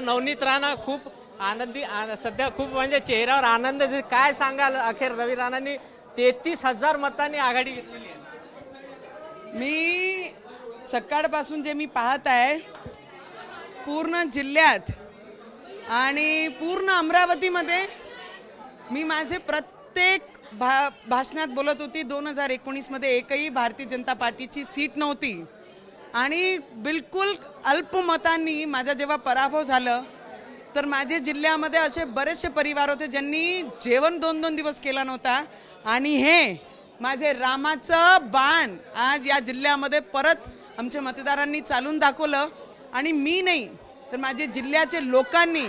आता नवनीत राणा खूप आनंदी आन- सध्या खूप म्हणजे चेहऱ्यावर आनंद काय सांगाल अखेर रवी राणांनी? तेहतीस हजार मतांनी आघाडी घेतलेली आहे. मी सकाळपासून जे मी पाहत आहे पूर्ण जिल्ह्यात आणि पूर्ण अमरावतीमध्ये मी माझे प्रत्येक भा भाषणात बोलत होती. दोन हजार एकोणीसमध्ये एकही भारतीय जनता पार्टीची सीट नव्हती. आणि बिलकुल अल्पमतांनी माझा जेव्हा पराभव झालं तर माझे जिल्ह्यामध्ये असे बरेचसे परिवार होते ज्यांनी जेवण दोन दोन दिवस केला नव्हता. आणि हे माझे रामाचं बाण आज या जिल्ह्यामध्ये परत आमच्या मतदारांनी चालून दाखवलं. आणि मी नाही तर माझे जिल्ह्याचे लोकांनी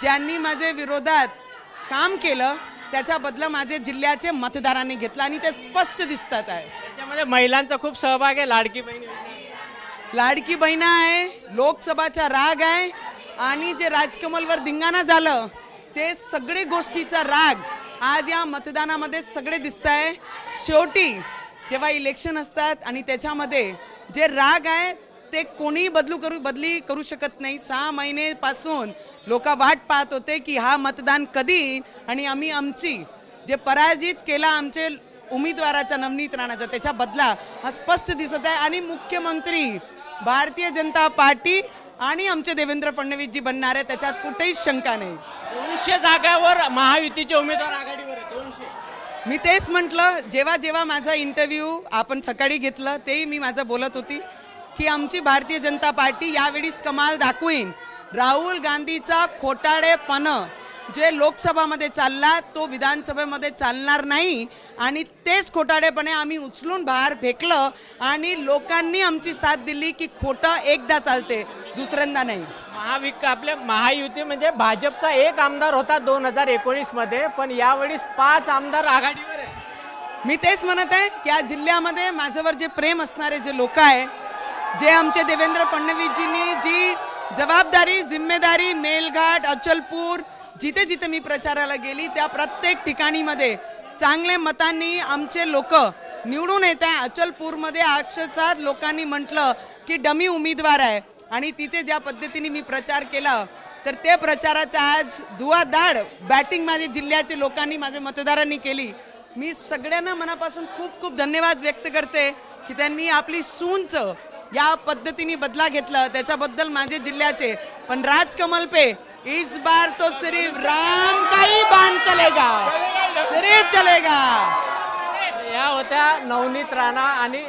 ज्यांनी माझे विरोधात काम केलं त्याचा बदला माझे जिल्ह्याचे मतदारांनी घेतला. आणि ते स्पष्ट दिसतात आहे. त्याच्यामध्ये महिलांचा खूप सहभाग आहे लाडकी बहिणी लाडकी बहिणा आहे लोकसभाचा राग आहे आणि जे राजकमलवर धिंगाणा झालं ते सगळे गोष्टीचा राग आज या मतदानामध्ये सगळे दिसत आहे शेवटी जेव्हा इलेक्शन असतात आणि त्याच्यामध्ये जे राग आहे ते कोणीही बदलू करू बदली करू शकत नाही. सहा महिनेपासून लोक वाट पाहत होते की हा मतदान कधी आणि आम्ही आमची जे पराजित केला आमचे उमेदवाराचा नवनीत राणाचा त्याच्या बदला हा स्पष्ट दिसत आहे. आणि मुख्यमंत्री भारतीय जनता पार्टी आणि आमचे देवेंद्र फडणवीसजी बनणार आहे त्याच्यात कुठेही शंका नाही. दोनशे जागावर महायुतीचे उमेदवार आघाडीवर दोनशे. मी तेच म्हटलं जेव्हा जेव्हा माझा इंटरव्ह्यू आपण सकाळी घेतलं तेही मी माझं बोलत होती की आमची भारतीय जनता पार्टी यावेळीस कमाल दाखवीन. राहुल गांधीचा खोटाडेपणं जे लोकसभामध्ये चालला तो विधानसभेमध्ये चालणार नाही. आणि तेच खोटाडेपणे आम्ही उचलून बाहेर फेकलं आणि लोकांनी आमची साथ दिली की खोटं एकदा चालते दुसऱ्यांदा नाही. महाविक आपल्या महायुती म्हणजे भाजपचा एक आमदार होता दोन हजार एकोणीसमध्ये पण यावेळी पाच आमदार आघाडीवर आहे मी तेच म्हणत आहे की या जिल्ह्यामध्ये माझ्यावर जे प्रेम असणारे जे लोक आहे जे आमचे देवेंद्र फडणवीसजींनी जी जबाबदारी जिम्मेदारी मेलघाट अचलपूर जिथे जिथे मी प्रचाराला गेली त्या प्रत्येक ठिकाणीमध्ये चांगल्या मतांनी आमचे लोक निवडून येत आहे. अचलपूरमध्ये अक्षरशः लोकांनी म्हटलं की डमी उमेदवार आहे. आणि तिथे ज्या पद्धतीने मी प्रचार केला तर ते प्रचाराचा आज धुवाधाड बॅटिंग माझे जिल्ह्याचे लोकांनी माझ्या मतदारांनी केली. मी सगळ्यांना मनापासून खूप खूप धन्यवाद व्यक्त करते की त्यांनी आपली सूंच या पद्धतीने बदला घेतला. त्याच्याबद्दल माझे जिल्ह्याचे पण राजकमल पे इस बार तो सिर्फ राम का ही बाण चलेगा। सिर्फ चलेगा। या होत्या नवनीत राणा आणि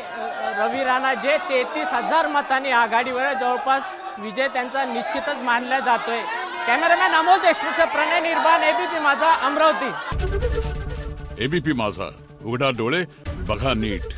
रवी राणा जे तेहतीस हजार मतांनी आघाडीवर जवळपास विजय त्यांचा निश्चितच मानला जातोय. कॅमेरामॅन अमोल देशमुखचा प्रणय निर्माण एबीपी माझा अमरावती. एबीपी माझा उघडा डोळे बघा नीट.